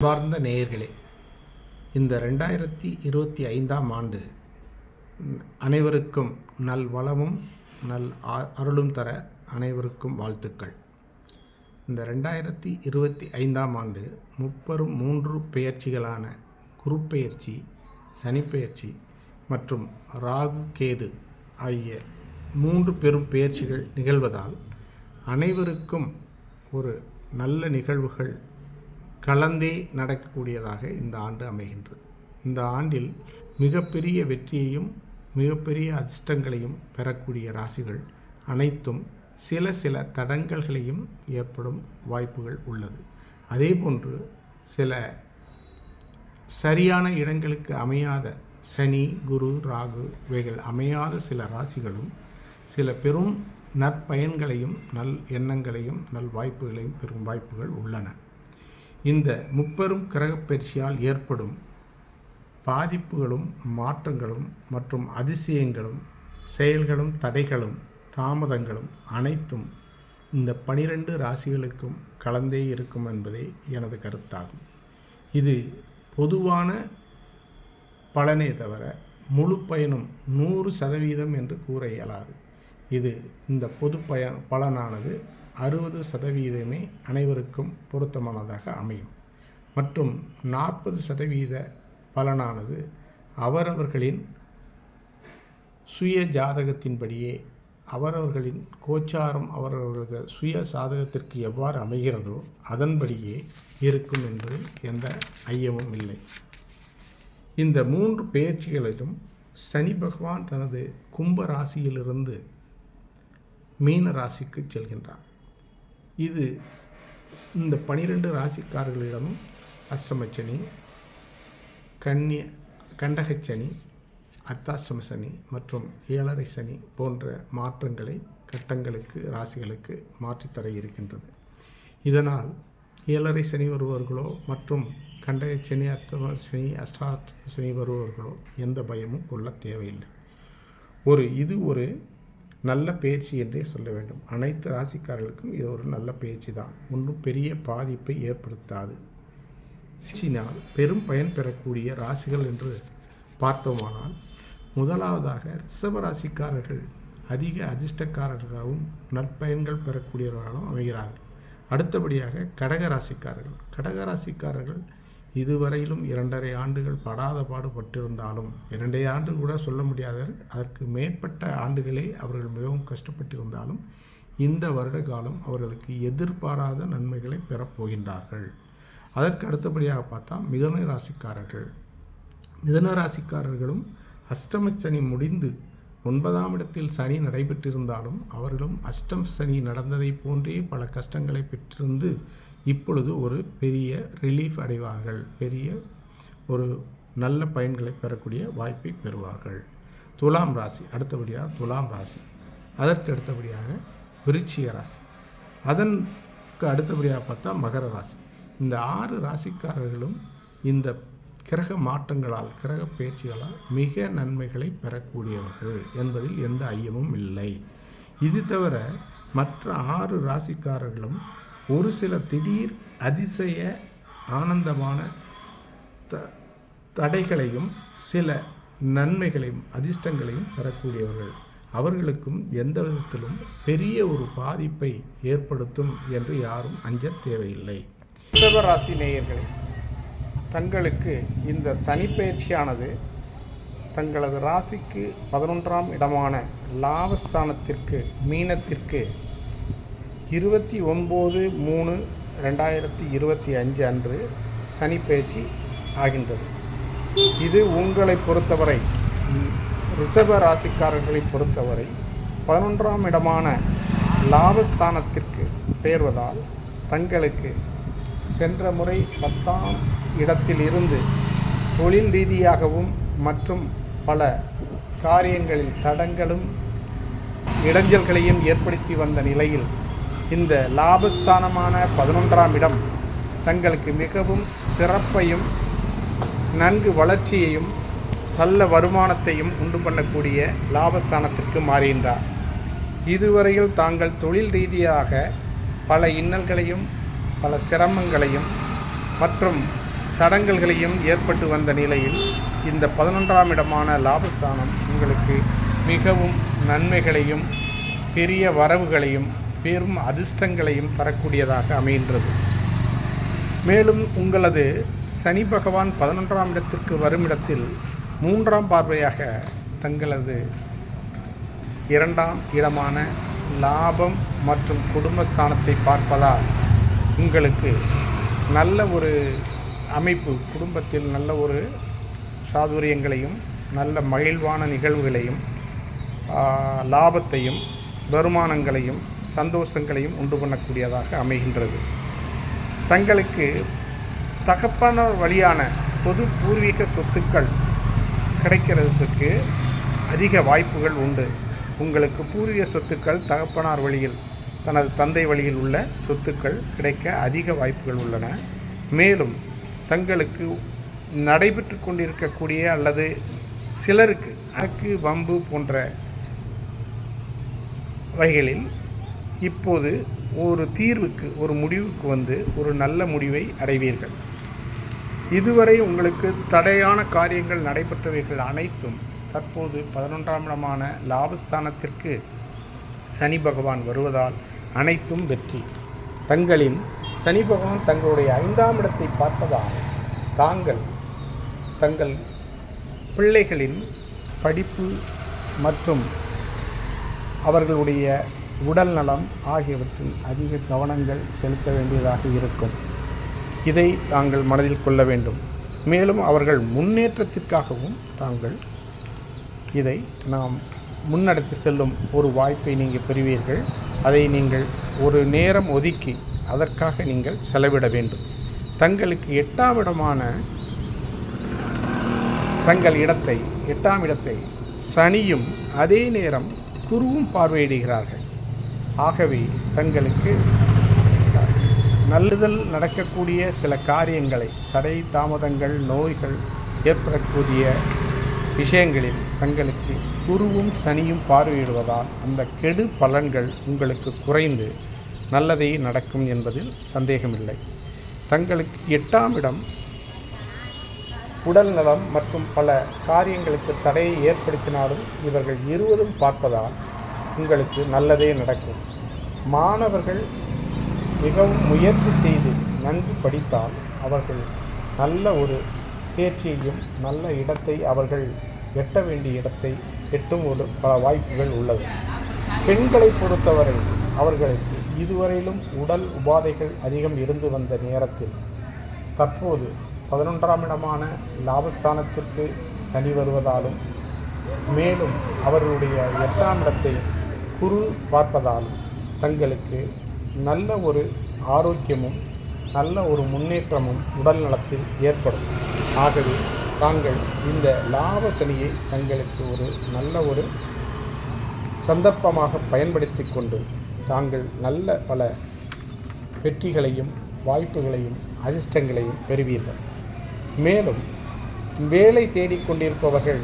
அன்பார்ந்த நேயர்களே இந்த ரெண்டாயிரத்தி இருபத்தி ஐந்தாம் ஆண்டு அனைவருக்கும் நல் வளமும் நல் அருளும் தர அனைவருக்கும் வாழ்த்துக்கள். இந்த ரெண்டாயிரத்தி இருபத்தி ஐந்தாம் ஆண்டு முப்பெரும் மூன்று பெயர்ச்சிகளான குரு பெயர்ச்சி சனிப்பெயர்ச்சி மற்றும் ராகு கேது ஆகிய மூன்று பெரும் பெயர்ச்சிகள் நிகழ்வதால் அனைவருக்கும் ஒரு நல்ல நிகழ்வுகள் கலந்தே நடக்கக்கூடியதாக இந்த ஆண்டு அமைகின்றது. இந்த ஆண்டில் மிகப்பெரிய வெற்றியையும் மிகப்பெரிய அதிர்ஷ்டங்களையும் பெறக்கூடிய ராசிகள் அனைத்தும் சில சில தடங்கல்களையும் ஏற்படும் வாய்ப்புகள் உள்ளது. அதேபோன்று சில சரியான இடங்களுக்கு அமையாத சனி குரு ராகு இவைகள் அமையாத சில ராசிகளும் சில பெரும் நற்பயன்களையும் நல் எண்ணங்களையும் நல் வாய்ப்புகளையும் பெறும் வாய்ப்புகள் உள்ளன. இந்த முப்பெரும் கிரகப்பெயர்ச்சியால் ஏற்படும் பாதிப்புகளும் மாற்றங்களும் மற்றும் அதிசயங்களும் செயல்களும் தடைகளும் தாமதங்களும் அனைத்தும் இந்த பனிரெண்டு ராசிகளுக்கும் கலந்தே இருக்கும் என்பதே எனது கருத்தாகும். இது பொதுவான பலனே தவிர முழு பயனும் நூறு சதவீதம் என்று கூற இயலாது. இது இந்த பொது பய பலனானது அறுபது சதவீதமே அனைவருக்கும் பொருத்தமானதாக அமையும். மற்றும் நாற்பது சதவீத பலனானது அவரவர்களின் சுய ஜாதகத்தின்படியே அவரவர்களின் கோச்சாரம் அவரவர்கள் சுய சாதகத்திற்கு எவ்வாறு அமைகிறதோ அதன்படியே இருக்கும் என்பது எந்த ஐயமும் இல்லை. இந்த மூன்று பேச்சுகளிலும் சனி பகவான் தனது கும்ப ராசியிலிருந்து மீன ராசிக்கு செல்கின்றார் இது இந்த பனிரெண்டு ராசிக்காரர்களிடமும் அஷ்டமச்சனி கன்னிய கண்டகச்சனி அர்த்தாஷ்டம சனி மற்றும் ஏழரை சனி போன்ற மாற்றங்களை கட்டங்களுக்கு ராசிகளுக்கு மாற்றித்தர இருக்கின்றது. இதனால் ஏழரை சனி வருபவர்களோ மற்றும் கண்டக சனி அர்த்தம சனி அஷ்டாஷ்டம சனி வருபவர்களோ எந்த பயமும் கொள்ள தேவையில்லை. ஒரு இது ஒரு நல்ல பயிற்சி என்றே சொல்ல வேண்டும். அனைத்து ராசிக்காரர்களுக்கும் இது ஒரு நல்ல பயிற்சி தான். ஒன்றும் பெரிய பாதிப்பை ஏற்படுத்தாது. சினால் பெரும் பயன் பெறக்கூடிய ராசிகள் என்று பார்த்தோமானால் முதலாவதாக ரிஷப ராசிக்காரர்கள் அதிக அதிர்ஷ்டக்காரர்களாகவும் நற்பயன்கள் பெறக்கூடியவர்களாகவும் அமைகிறார்கள். அடுத்தபடியாக கடக ராசிக்காரர்கள். கடக ராசிக்காரர்கள் இதுவரையிலும் இரண்டரை ஆண்டுகள் படாத பாடுபட்டிருந்தாலும் இரண்டே ஆண்டு கூட சொல்ல முடியாத அதற்கு மேற்பட்ட ஆண்டுகளே அவர்கள் மிகவும் கஷ்டப்பட்டிருந்தாலும் இந்த வருட காலம் அவர்களுக்கு எதிர்பாராத நன்மைகளை பெறப்போகின்றார்கள் அதற்கு அடுத்தபடியாக பார்த்தா மிதன ராசிக்காரர்கள். மிதன ராசிக்காரர்களும் அஷ்டம சனி முடிந்து ஒன்பதாம் இடத்தில் சனி நடைபெற்றிருந்தாலும் அவர்களும் அஷ்டம் சனி நடந்ததை போன்றே பல கஷ்டங்களை பெற்றிருந்து இப்பொழுது ஒரு பெரிய ரிலீஃப் அடைவார்கள். பெரிய ஒரு நல்ல பயன்களை பெறக்கூடிய வாய்ப்பை பெறுவார்கள். துலாம் ராசி அடுத்தபடியாக துலாம் ராசி. அதற்கு அடுத்தபடியாக விருச்சிக ராசி. அதற்கு அடுத்தபடியாக பார்த்தா மகர ராசி. இந்த ஆறு ராசிக்காரர்களும் இந்த கிரக மாற்றங்களால் கிரக பயிற்சிகளால் மிக நன்மைகளை பெறக்கூடியவர்கள் என்பதில் எந்த ஐயமும் இல்லை. இது தவிர மற்ற ஆறு ராசிக்காரர்களும் ஒரு சில திடீர் அதிசய ஆனந்தமான த தடைகளையும் சில நன்மைகளையும் அதிர்ஷ்டங்களையும் பெறக்கூடியவர்கள். அவர்களுக்கும் எந்த விதத்திலும் பெரிய ஒரு பாதிப்பை ஏற்படுத்தும் என்று யாரும் அஞ்ச தேவையில்லை. ரிஷபராசி நேயர்களே தங்களுக்கு இந்த சனிப்பெயர்ச்சியானது தங்களது ராசிக்கு பதினொன்றாம் இடமான லாபஸ்தானத்திற்கு மீனத்திற்கு இருபத்தி ஒன்பது மூணு ரெண்டாயிரத்தி இருபத்தி அஞ்சு அன்று சனிப்பெயர்ச்சி ஆகின்றது. இது உங்களை பொறுத்தவரை ம், ரிஷப ராசிக்காரர்களை பொறுத்தவரை பதினொன்றாம் இடமான லாபஸ்தானத்திற்கு பெயர்வதால் தங்களுக்கு சென்ற முறை பத்தாம் இடத்தில் இருந்து தொழில் ரீதியாகவும் மற்றும் பல காரியங்களில் தடங்களும் இடைஞ்சல்களையும் ஏற்படுத்தி வந்த நிலையில் இந்த லாபஸ்தானமான பதினொன்றாம் இடம் தங்களுக்கு மிகவும் சிறப்பையும் நன்கு வளர்ச்சியையும் நல்ல வருமானத்தையும் உண்டு பண்ணக்கூடிய லாபஸ்தானத்திற்கு மாறுகின்றார் இதுவரையில் தாங்கள் தொழில் ரீதியாக பல இன்னல்களையும் பல சிரமங்களையும் மற்றும் தடங்கல்களையும் ஏற்பட்டு வந்த நிலையில் இந்த பதினொன்றாம் இடமான லாபஸ்தானம் உங்களுக்கு மிகவும் நன்மைகளையும் பெரிய வரவுகளையும் பெரும் அதிர்ஷ்டங்களையும் தரக்கூடியதாக அமைகின்றது. மேலும் உங்களது சனி பகவான் பதினொன்றாம் இடத்திற்கு வரும் இடத்தில் மூன்றாம் பார்வையாக தங்களது இரண்டாம் இடமான லாபம் மற்றும் குடும்ப ஸ்தானத்தை பார்ப்பதால் உங்களுக்கு நல்ல ஒரு அமைப்பு குடும்பத்தில் நல்ல ஒரு சாதுரியங்களையும் நல்ல மகிழ்வான நிகழ்வுகளையும் லாபத்தையும் வருமானங்களையும் சந்தோஷங்களையும் உண்டு பண்ணக்கூடியதாக அமைகின்றது. தங்களுக்கு தகப்பனார் வழியான பொது பூர்வீக சொத்துக்கள் கிடைக்கிறதுக்கு அதிக வாய்ப்புகள் உண்டு. உங்களுக்கு பூர்வீக சொத்துக்கள் தகப்பனார் வழியில் தனது தந்தை வழியில் உள்ள சொத்துக்கள் கிடைக்க அதிக வாய்ப்புகள் உள்ளன. மேலும் தங்களுக்கு நடைபெற்று கொண்டிருக்கக்கூடிய அல்லது சிலருக்கு அக்கு வம்பு போன்ற வகைகளில் இப்போது ஒரு தீர்வுக்கு ஒரு முடிவுக்கு வந்து ஒரு நல்ல முடிவை அடைவீர்கள். இதுவரை உங்களுக்கு தடையான காரியங்கள் நடைபெற்றவைகள் அனைத்தும் தற்போது பதினொன்றாம் இடமான லாபஸ்தானத்திற்கு சனி பகவான் வருவதால் அனைத்தும் வெற்றி. தங்களின் சனி பகவான் தங்களுடைய ஐந்தாம் இடத்தை பார்ப்பதால் தாங்கள் தங்கள் பிள்ளைகளின் படிப்பு மற்றும் அவர்களுடைய உடல் நலம் ஆகியவற்றில் அதிக கவனங்கள் செலுத்த வேண்டியதாக இருக்கும். இதை தாங்கள் மனதில் கொள்ள வேண்டும். மேலும் அவர்கள் முன்னேற்றத்திற்காகவும் தாங்கள் இதை நாம் முன்னெடுத்து செல்லும் ஒரு வாய்ப்பை நீங்கள் பெறுவீர்கள். அதை நீங்கள் ஒரு நேரம் ஒதுக்கி அதற்காக நீங்கள் செலவிட வேண்டும். தங்களுக்கு எட்டாம் இடமான தங்கள் இடத்தை எட்டாம் இடத்தை சனியும் அதே நேரம் குருவும் பார்வையிடுகிறார்கள். ஆகவே தங்களுக்கு நல்லுதல் நடக்கக்கூடிய சில காரியங்களை தடை தாமதங்கள் நோய்கள் ஏற்படக்கூடிய விஷயங்களில் தங்களுக்கு குருவும் சனியும் பார்வையிடுவதால் அந்த கெடு பலன்கள் உங்களுக்கு குறைந்து நல்லதே நடக்கும் என்பதில் சந்தேகமில்லை. தங்களுக்கு எட்டாம் இடம் உடல் நலம் மற்றும் பல காரியங்களுக்கு தடையை ஏற்படுத்தினாலும் இவர்கள் இருவரும் பார்ப்பதால் உங்களுக்கு நல்லதே நடக்கும். மாணவர்கள் மிகவும் முயற்சி செய்து நன்கு படித்தால் அவர்கள் நல்ல ஒரு தேர்ச்சியையும் நல்ல இடத்தை அவர்கள் எட்ட வேண்டிய இடத்தை எட்டும் ஒரு பல வாய்ப்புகள் உள்ளது. பெண்களை பொறுத்தவரை அவர்களுக்கு இதுவரையிலும் உடல் உபாதைகள் அதிகம் இருந்து வந்த நேரத்தில் தற்போது பதினொன்றாம் இடமான லாபஸ்தானத்திற்கு சனி வருவதாலும் மேலும் அவர்களுடைய எட்டாம் இடத்தை குரு பார்ப்பதாலும் தங்களுக்கு நல்ல ஒரு ஆரோக்கியமும் நல்ல ஒரு முன்னேற்றமும் உடல் நலத்தில் ஏற்படும். ஆகவே தாங்கள் இந்த லாப சனியை தங்களுக்கு ஒரு நல்ல ஒரு சந்தர்ப்பமாக பயன்படுத்தி கொண்டு தாங்கள் நல்ல பல வெற்றிகளையும் வாய்ப்புகளையும் அதிர்ஷ்டங்களையும் பெறுவீர்கள். மேலும் வேலை தேடிக்கொண்டிருப்பவர்கள்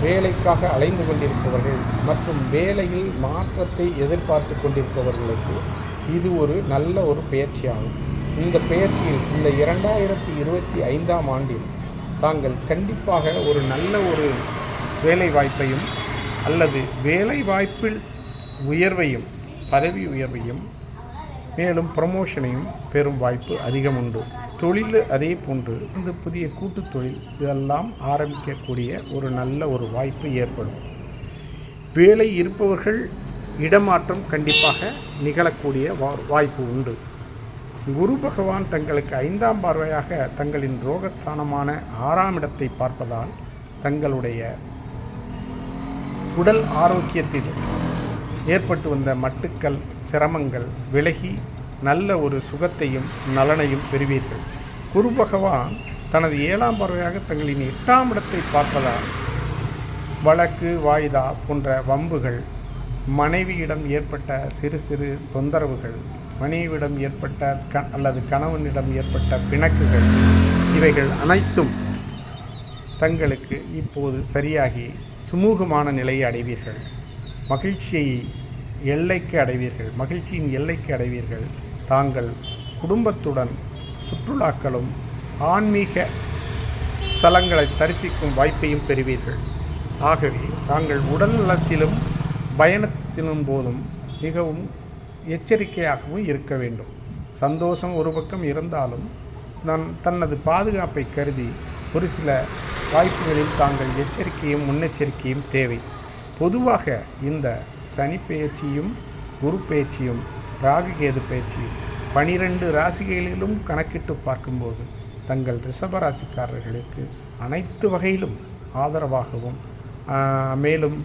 வேலைக்காக அலைந்து கொண்டிருப்பவர்கள் மற்றும் வேலையில் மாற்றத்தை எதிர்பார்த்து கொண்டிருப்பவர்களுக்கு இது ஒரு நல்ல ஒரு பயிற்சியாகும். இந்த பயிற்சியில் இந்த இரண்டாயிரத்தி இருபத்தி ஐந்தாம் ஆண்டில் தாங்கள் கண்டிப்பாக ஒரு நல்ல ஒரு வேலை வாய்ப்பையும் அல்லது வேலை வாய்ப்பில் உயர்வையும் பதவி உயர்வையும் மேலும் ப்ரமோஷனையும் பெறும் வாய்ப்பு அதிகம் உண்டு. தொழில் அதே போன்று இந்த புதிய கூட்டுத் தொழில் இதெல்லாம் ஆரம்பிக்கக்கூடிய ஒரு நல்ல ஒரு வாய்ப்பு ஏற்படும். வேலை இருப்பவர்கள் இடமாற்றம் கண்டிப்பாக நிகழக்கூடிய வா- வாய்ப்பு உண்டு. குரு பகவான் தங்களுக்கு ஐந்தாம் பார்வையாக தங்களின் ரோகஸ்தானமான ஆறாம் இடத்தை பார்ப்பதால் தங்களுடைய உடல் ஆரோக்கியத்தில் ஏற்பட்டு வந்த மட்டுக்கள் சிரமங்கள் விலகி நல்ல ஒரு சுகத்தையும் நலனையும் பெறுவீர்கள். குரு பகவான் தனது ஏழாம் பறவையாக தங்களின் எட்டாம் இடத்தை பார்ப்பதால் வழக்கு வாய்தா போன்ற வம்புகள் மனைவியிடம் ஏற்பட்ட சிறு சிறு தொந்தரவுகள் மனைவியிடம் ஏற்பட்ட க அல்லது கணவனிடம் ஏற்பட்ட பிணக்குகள் இவைகள் அனைத்தும் தங்களுக்கு இப்போது சரியாகி சுமூகமான நிலையை அடைவீர்கள். மகிழ்ச்சியை எல்லைக்கு அடைவீர்கள். மகிழ்ச்சியின் எல்லைக்கு அடைவீர்கள். தாங்கள் குடும்பத்துடன் சுற்றுலாக்களும் ஆன்மீக ஸ்தலங்களை தரிசிக்கும் வாய்ப்பையும் பெறுவீர்கள். ஆகவே தாங்கள் உடல் நலத்திலும் பயணத்திலும் போதும் மிகவும் எச்சரிக்கையாகவும் இருக்க வேண்டும். சந்தோஷம் ஒரு பக்கம் இருந்தாலும் நான் தனது பாதுகாப்பை கருதி ஒரு சில வாய்ப்புகளில் தாங்கள் எச்சரிக்கையும் முன்னெச்சரிக்கையும் தேவை. பொதுவாக இந்த சனி பயிற்சியும் குரு பயிற்சியும் ராகுகேது பயிற்சியும் பனிரெண்டு ராசிகளிலும் கணக்கிட்டு பார்க்கும்போது தங்கள் ரிஷப ராசிக்காரர்களுக்கு அனைத்து வகையிலும் ஆதரவாகவும் மேலும்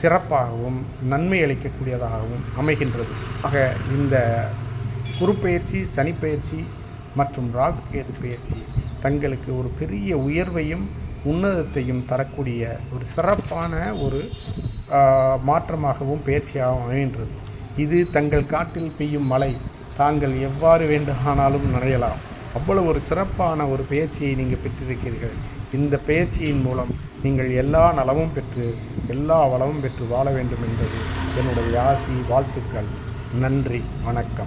சிறப்பாகவும் நன்மை அளிக்கக்கூடியதாகவும் அமைகின்றது. ஆக இந்த குரு பெயர்ச்சி சனி மற்றும் ராகு கேது பெயர்ச்சி தங்களுக்கு ஒரு பெரிய உயர்வையும் உன்னதத்தையும் தரக்கூடிய ஒரு சிறப்பான ஒரு மாற்றமாகவும் பெயர்ச்சியாகவும் அமைகின்றது. இது தங்கள் காட்டில் பெய்யும் மழை. தாங்கள் எவ்வாறு வேண்டுமானாலும் நடையலாம் அவ்வளவு ஒரு சிறப்பான ஒரு பயிற்சியை நீங்கள் பெற்றிருக்கிறீர்கள். இந்த பயிற்சியின் மூலம் நீங்கள் எல்லா நலமும் பெற்று எல்லா வளமும் பெற்று வாழ வேண்டும் என்பது என்னுடைய ஆசி வாழ்த்துக்கள். நன்றி வணக்கம்.